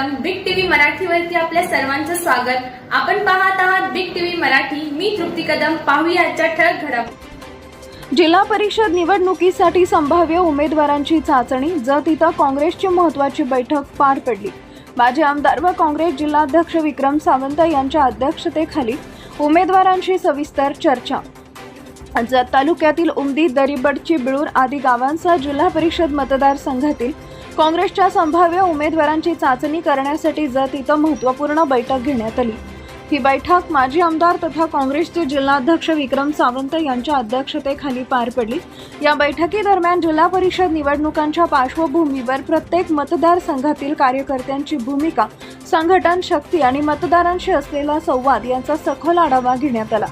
सर्वप्रथम big TV मराठीवरती आपल्या सर्वांचं स्वागत. आपण पाहत आहात बिग टीव्ही मराठी. मी तृप्ती कदम. पाहूया आजच्या ठळक घडामोडी. जिल्हा परिषद निवडणुकीसाठी संभाव्य उमेदवारांची चाचणी. जत इथं काँग्रेसची महत्वाची बैठक पार पडली. माजी आमदार व काँग्रेस जिल्हाध्यक्ष विक्रम सावंत यांच्या अध्यक्षतेखाली उमेदवारांशी सविस्तर चर्चा. जत तालुक्यातील उमदी दरिबडची बिळूर आदी गावांसह जिल्हा परिषद मतदारसंघातील काँग्रेसच्या संभाव्य उमेदवारांची चाचणी करण्यासाठी जत इथं महत्त्वपूर्ण बैठक घेण्यात आली. ही बैठक माजी आमदार तथा काँग्रेसचे जिल्हाध्यक्ष विक्रम सावंत यांच्या अध्यक्षतेखाली पार पडली. या बैठकीदरम्यान जिल्हा परिषद निवडणुकांच्या पार्श्वभूमीवर प्रत्येक मतदारसंघातील कार्यकर्त्यांची भूमिका संघटन शक्ती आणि मतदारांशी असलेला संवाद यांचा सखोल आढावा घेण्यात आला.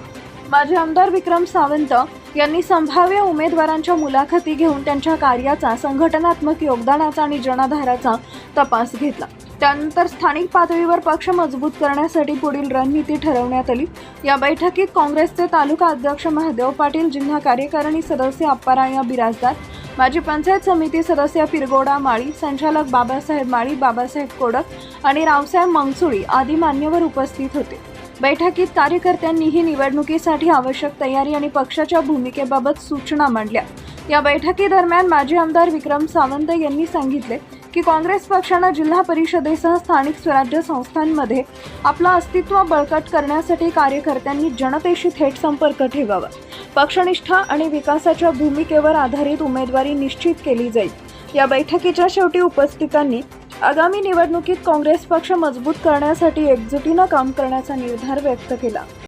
माजी आमदार विक्रम सावंत यांनी संभाव्य उमेदवारांच्या मुलाखती घेऊन त्यांच्या कार्याचा संघटनात्मक योगदानाचा आणि जनाधाराचा तपास घेतला. त्यानंतर स्थानिक पातळीवर पक्ष मजबूत करण्यासाठी पुढील रणनीती ठरवण्यात आली. या बैठकीत काँग्रेसचे तालुका अध्यक्ष महादेव पाटील जिल्हा कार्यकारिणी सदस्य अप्पाराया बिराजदार माजी पंचायत समिती सदस्य पिरगोडा माळी संचालक बाबासाहेब माळी बाबासाहेब कोडक आणि रावसाहेब मंगसुळी आदी मान्यवर उपस्थित होते. बैठकीत कार्यकर्त्यांनीही निवडणुकीसाठी आवश्यक तयारी आणि पक्षाच्या भूमिकेबाबत सूचना मांडल्या. या बैठकीदरम्यान माजी आमदार विक्रम सावंत यांनी सांगितले की काँग्रेस पक्षानं जिल्हा परिषदेसह स्थानिक स्वराज्य संस्थांमध्ये आपलं अस्तित्व बळकट करण्यासाठी कार्यकर्त्यांनी जनतेशी थेट संपर्क ठेवावा. पक्षनिष्ठा आणि विकासाच्या भूमिकेवर आधारित उमेदवारी निश्चित केली जाईल. या बैठकीच्या शेवटी उपस्थितांनी आगामी निवडणुकीत काँग्रेस पक्ष मजबूत करण्यासाठी एकजुटीनं काम करण्याचा निर्धार व्यक्त केला.